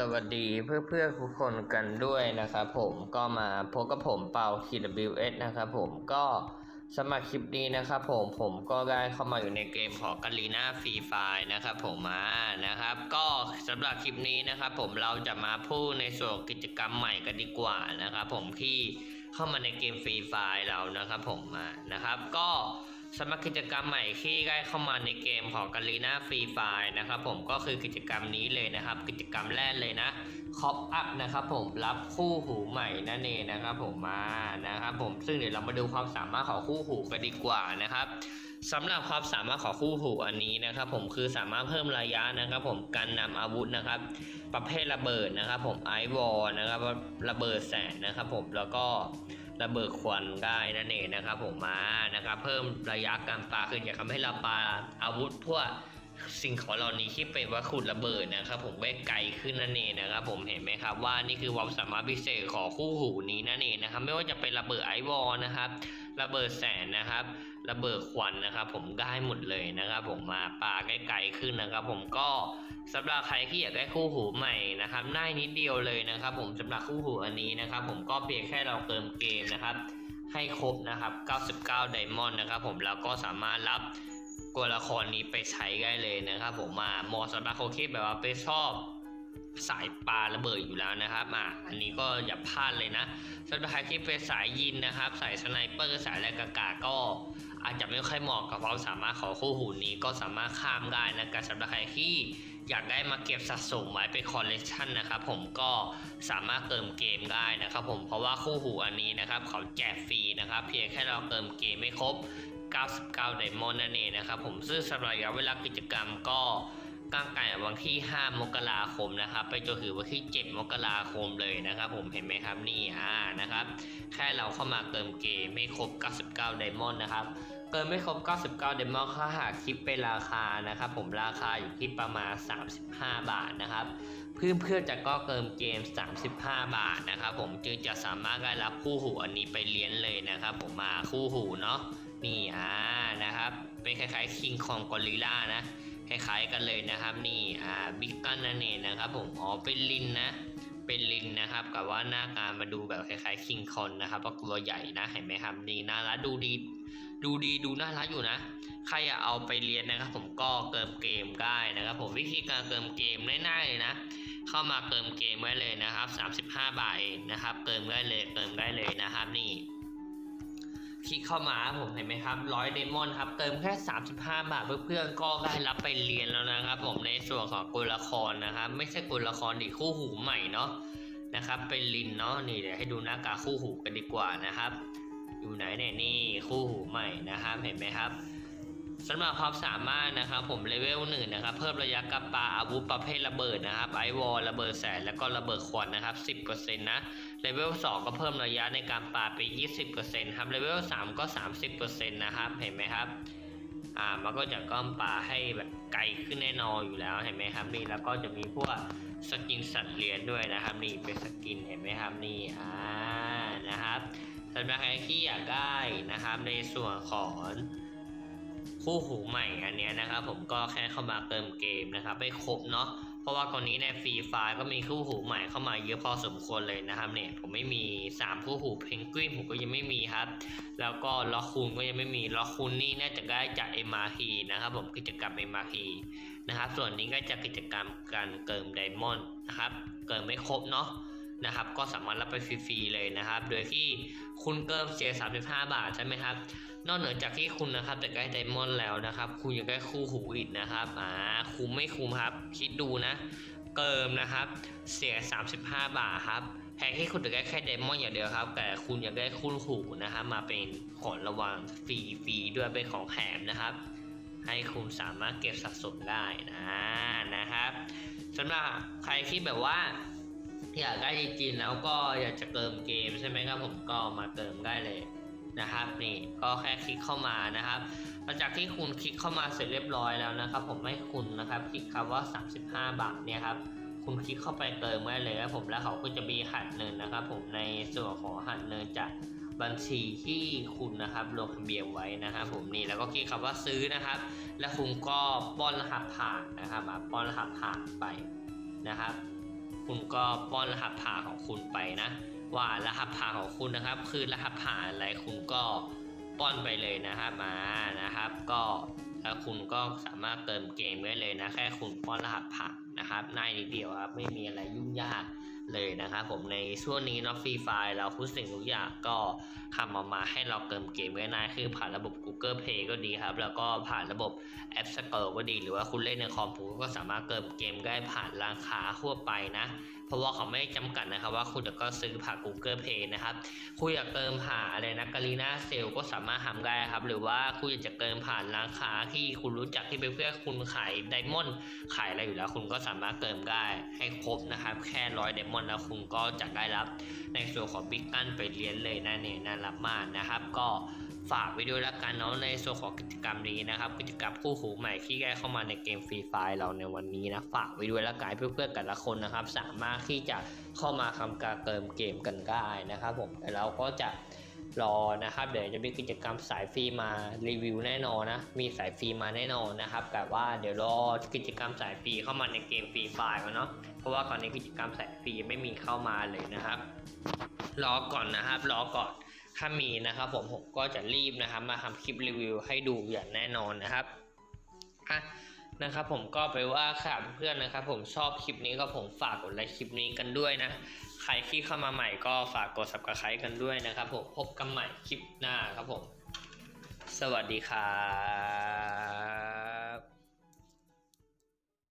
สวัสดีเพื่อเพื่อทุกคนกันด้วยนะครับผมก็มาพบกับผมเปา TWS นะครับผมก็สำหรับคลิปนี้นะครับผมผมก็ได้เข้ามาอยู่ในเกมของกาลีนาฟรีไฟนะครับผมมานะครับ ก็สำหรับคลิปนี้นะครับผมเราจะมาพูดในส่วนกิจกรรมใหม่กันดีกว่านะครับผมที่เข้ามาในเกมฟรีไฟเรานะครับผมมานะครับ ก็ สำหรับกิจกรรมใหม่ที่ได้เข้ามาในเกมของกาลีนาฟรีไฟนะครับผมก็คือกิจกรรมนี้เลยนะครับ กิจกรรมแรกเลยนะ คอปอัพนะครับผมรับคู่หูใหม่นั่นเองนะครับผมมานะครับผมซึ่งเดี๋ยวเรามาดูความสามารถของคู่หูกันดีกว่านะครับสำหรับความสามารถของคู่หูอันนี้นะครับ ผมคือสามารถเพิ่มระยะนะครับ ผมการนำอาวุธนะครับ ประเภทระเบิดนะครับ ผมไอวอลนะครับระเบิดแสงนะครับ ผมแล้วก็ระเบิดควันได้นั่นเองนะครับ ผมมานะครับ เพิ่มระยะการปาคือจะทำให้เราปาอาวุธพวก สิ่งของเหล่านี้ที่เป็นวัตถุระเบิดนะครับ ผมได้ไกลขึ้นนั่นเองนะครับ ผมเห็นไหมครับว่านี่คือความสามารถพิเศษของคู่หูนี้นั่นเองนะครับ ไม่ว่าจะเป็นระเบิดไอวอลนะครับ ระเบิดแสงนะครับระเบิดควันนะครับ ผมได้หมดเลยนะครับ ผมมาปาใกล้ๆขึ้นนะครับ ผมก็สำหรับใครที่อยากได้คู่หูใหม่นะครับง่ายนิดเดียวเลยนะครับ ผมสำหรับคู่หูอันนี้นะครับ ผมก็เพียงแค่เราเติมเกมนะครับ ให้ครบนะครับ 99 ไดมอนด์นะครับ ผมแล้วก็สามารถรับ ตัวละครนี้ไปใช้ได้เลยนะครับผมมาเหมาะสำหรับคนที่แบบว่าไปชอบสายปลาระเบิดอยู่แล้วนะครับอะอันนี้ก็อย่าพลาดเลยนะสำหรับใครที่เป็นสายยินนะครับ สายสไนเปอร์สายแรงกากาก็อาจจะไม่ค่อยเหมาะกับความสามารถของคู่หูนี้ก็สามารถข้ามได้นะกับสำหรับใครที่อยากได้มาเก็บสะสมไว้เป็นคอลเลกชันนะครับผมก็สามารถเติมเกมได้นะครับผมเพราะว่าคู่หูอันนี้นะครับเขาแจกฟรีนะครับเพียงแค่เราเติมเกมไม่ครบ 99ไดมอนด์นั่นเองนะครับผมซึ่งสำหรับระยะเวลากิจกรรมก็ตั้งแต่วันที่ 5 มกราคมนะครับ ไปจนถึงวันที่ 7 มกราคมเลยนะครับ ผมเห็นไหมครับนี่อ่านะครับ แค่เราเข้ามาเติมเกมไม่ครบ 99 ไดมอนด์นะครับเติมไม่ครบ 99 ไดมอนด์ค่าหากคิดเป็นราคานะครับ ผมราคาอยู่ที่ประมาณ 35 บาทนะครับเพื่อเพื่อจะก็เติมเกม 35 บาทนะครับ ผมจึงจะสามารถได้รับคู่หูอันนี้ไปเลี้ยงเลยนะครับ ผมมาคู่หูเนาะ นี่อ่านะครับ เป็นคล้ายๆคิงคองกอริลล่านะ คล้ายๆกันเลยนะครับนี่อ่าบิ๊กกันนั่นเองนะครับ ผมอ๋อเป็นลินนะ เป็นลินนะครับกับว่าหน้าตารมาดูแบบคล้ายๆคิงคอนนะครับเพราะตัวใหญ่นะเห็นไหมครับนี่น่ารักดูดีดูดีดูน่ารักอยู่นะใครอยากเอาไปเรียนนะครับ ผมก็เติมเกมได้นะครับ ผมวิธีการเติมเกมง่ายๆเลยนะเข้ามาเติมเกมไว้เลยนะครับ 35 บาทเองนะครับเติมได้เลยเติมได้เลยนะครับนี่ คลิกเข้ามาผมเห็นไหมครับร้อยเดมอนครับเติมแค่ 35 บาทเพื่อนๆก็ได้รับไปเรียนแล้วนะครับ ผมในส่วนของกุลละครนะครับ ไม่ใช่กุลละครดิคู่หูใหม่เนาะนะครับ เป็นลินเนาะนี่เดี๋ยวให้ดูหน้ากากคู่หูกันดีกว่านะครับ อยู่ไหนเนี่ยนี่คู่หูใหม่นะครับเห็นไหมครับ สำหรับความสามารถนะครับผมเลเวลหนึ่งนะครับเพิ่มระยะกับปาอาวุธประเภทระเบิดนะครับไอวอลระเบิดแสงแล้วก็ระเบิดควันนะครับ 10%นะเลเวล2ก็เพิ่มระยะในการปาไป 20%ครับเลเวล3ก็ 30%นะครับเห็นไหมครับอ่ามันก็จะก้อมปลาให้แบบไกลขึ้นแน่นอนอยู่แล้วเห็นไหมครับนี่แล้วก็จะมีพวกสกินสัตว์เลี้ยงด้วยนะครับนี่เป็นสกินเห็นไหมครับนี่อ่านะครับสำหรับใครที่อยากได้นะครับในส่วนของ คู่หูใหม่อันนี้นะครับผมก็แค่เข้ามาเติมเกมนะครับไม่ครบเนาะเพราะว่าก่อนนี้ในฟรีไฟก็มีคู่หูใหม่เข้ามาเยอะพอสมควรเลยนะครับเนี่ยผมไม่มี 3 คู่หูเพนกวินผมก็ยังไม่มีครับ แล้วก็ล็อกคูนก็ยังไม่มีล็อกคูนนี่น่าจะได้จาก MRT นะครับผมกิจกรรม MRT นะครับส่วนนี้ก็จะกิจกรรมการเกิมไดมอนด์นะครับเกิมไม่ครบเนาะ นะครับก็สามารถรับไปฟรีๆเลยนะครับ โดยที่คุณเกิมเสีย35 บาทใช่ไหมครับ นอกเหนือจากที่คุณนะครับจะได้ไดมอนด์แล้วนะครับ คุณยังได้คู่หูอีกนะครับอ่าคุ้มไม่คุ้มครับ คิดดูนะเกิมนะครับเสีย 35 บาทครับแทนที่คุณจะได้แค่ไดมอนด์อย่างเดียวครับ แต่คุณยังได้คู่หูนะครับมาเป็นของระวังฟรีฟรีๆด้วยเป็นของแถมนะครับ ให้คุณสามารถเก็บสะสมได้นะนะครับสำหรับใครที่แบบว่า อยากได้จริงๆแล้วก็อยากจะเติมเกมใช่ไหมครับผมก็มาเติมได้เลยนะครับนี่ก็แค่คลิกเข้ามานะครับหลังจากที่คุณคลิกเข้ามาเสร็จเรียบร้อยแล้วนะครับ ผมให้คุณนะครับคลิกคำว่า 35 บาทเนี่ยครับคุณคลิกเข้าไปเติมไว้เลยครับผมแล้วเขาก็จะมีหักเงินนะครับ ผมในส่วนของหักเงินจากบัญชีที่คุณนะครับลงทะเบียนไว้นะครับผมนี่แล้วก็คลิกคำว่าซื้อนะครับ แล้วคุณก็ป้อนรหัสผ่านนะครับป้อนรหัสผ่านไปนะครับ คุณก็ป้อนรหัสผ่านของคุณไปนะ ว่ารหัสผ่านของคุณนะครับ คือรหัสผ่านอะไรคุณก็ป้อนไปเลยนะครับมานะครับ ก็แล้วคุณก็สามารถเติมเกมได้เลยนะ แค่คุณป้อนรหัสผ่านนะครับง่ายนิดเดียวครับ ไม่มีอะไรยุ่งยาก เลยนะครับผมในช่วงนี้เนาะฟรีไฟล์เราทุกสิ่งทุกอย่างก็ทำออกมาให้เราเติมเกมง่ายๆคือผ่านระบบ Google Play ก็ดีครับ แล้วก็ผ่านระบบ App Store ก็ดี หรือว่าคุณเล่นในคอมพิวเตอร์ก็สามารถเติมเกมได้ผ่านร้านค้าทั่วไปนะเพราะว่าเขาไม่จำกัดนะครับว่าคุณจะก็ซื้อผ่าน Google Play นะครับคุณอยากเติมผ่านอะไรนะกาลีนาเซลก็สามารถทำได้ครับ หรือว่าคุณอยากจะเติมผ่านร้านค้าที่คุณรู้จักที่เป็นเพื่อนคุณขายไดมอนด์ขายอะไรอยู่แล้ว คุณก็สามารถเติมได้ให้ครบนะครับ แค่ร้อยไดมอนด์แล้วคุณก็จะได้รับ ในส่วนของบิ๊กอันไปเรียนเลยนั่นเองน่ารักมากนะครับ ก็ ฝากไว้ด้วยละกันเนาะในส่วนของกิจกรรมนี้นะครับ กิจกรรมคู่หูใหม่ที่ได้เข้ามาในเกมฟรีไฟเราในวันนี้นะฝากไว้ด้วยละกันเพื่อนๆกันละคนนะครับ สามารถที่จะเข้ามาทำการเติมเกมกันได้นะครับ ผมแต่เราก็จะรอนะครับเดี๋ยวจะมีกิจกรรมสายฟรีมารีวิวแน่นอนนะมีสายฟรีมาแน่นอนนะครับแต่ว่าเดี๋ยวรอกิจกรรมสายฟรีเข้ามาในเกมฟรีไฟก่อนเนาะเพราะว่าตอนนี้กิจกรรมสายฟรีไม่มีเข้ามาเลยนะครับ รอก่อนนะครับ รอก่อน ถ้ามีนะครับผมผมก็จะรีบนะครับ มาทำคลิปรีวิวให้ดูอย่างแน่นอนนะครับอะนะครับผมก็ไปว่าค่ะเพื่อนนะครับ ผมชอบคลิปนี้ก็ผมฝากกดไลค์คลิปนี้กันด้วยนะ ใครที่เข้ามาใหม่ก็ฝากกด subscribe กันด้วยนะครับ ผมพบกันใหม่คลิปหน้าครับผม สวัสดีครับ